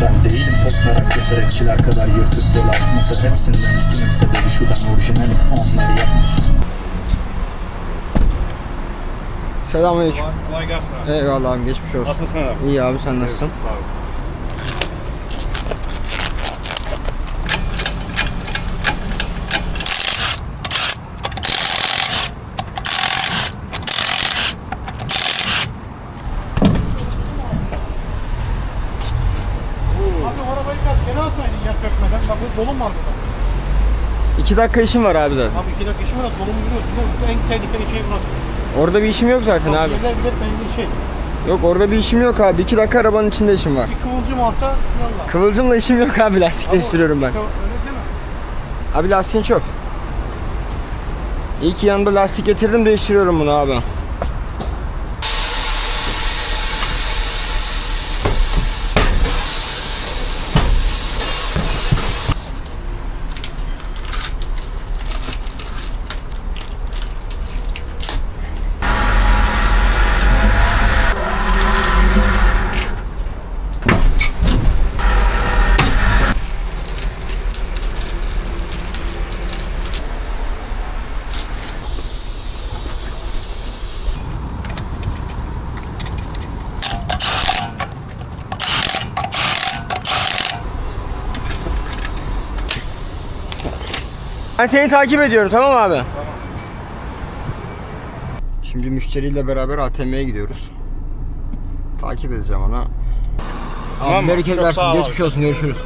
Nasıl rapçiler kadar yırtık dolar Nasıl hepsinden üstünümse dedi şu ben orijinalim Onları yapmasın Selamünaleyküm. Kolay, kolay gelsin abi. Eyvallah abi geçmiş olsun. Nasılsın abi? İyi abi sen nasılsın? Sağ ol. Kaç geri alsaydın yer çökmeden. Bak bu dolum var burada. İki dakika işim var abi de. Abi iki dakika işim var. Dolumu biliyorsun değil mi? En tehlikeli şey burası. Orada bir işim yok zaten abi. Yerler bilet benzin şey. Yok orada bir işim yok abi. İki dakika arabanın içinde işim var. Bir kıvılcım alsa yallah. Kıvılcımla işim yok abi lastik değiştiriyorum ben. İşte öyle değil mi? Abi lastiğin çöp. İyi ki yanımda lastik getirdim değiştiriyorum bunu abi. Ben seni takip ediyorum tamam abi? Tamam. Şimdi müşteriyle beraber ATM'ye gidiyoruz. Takip edeceğim ona. Tamam Abi bereket versin. Geçmiş olsun görüşürüz.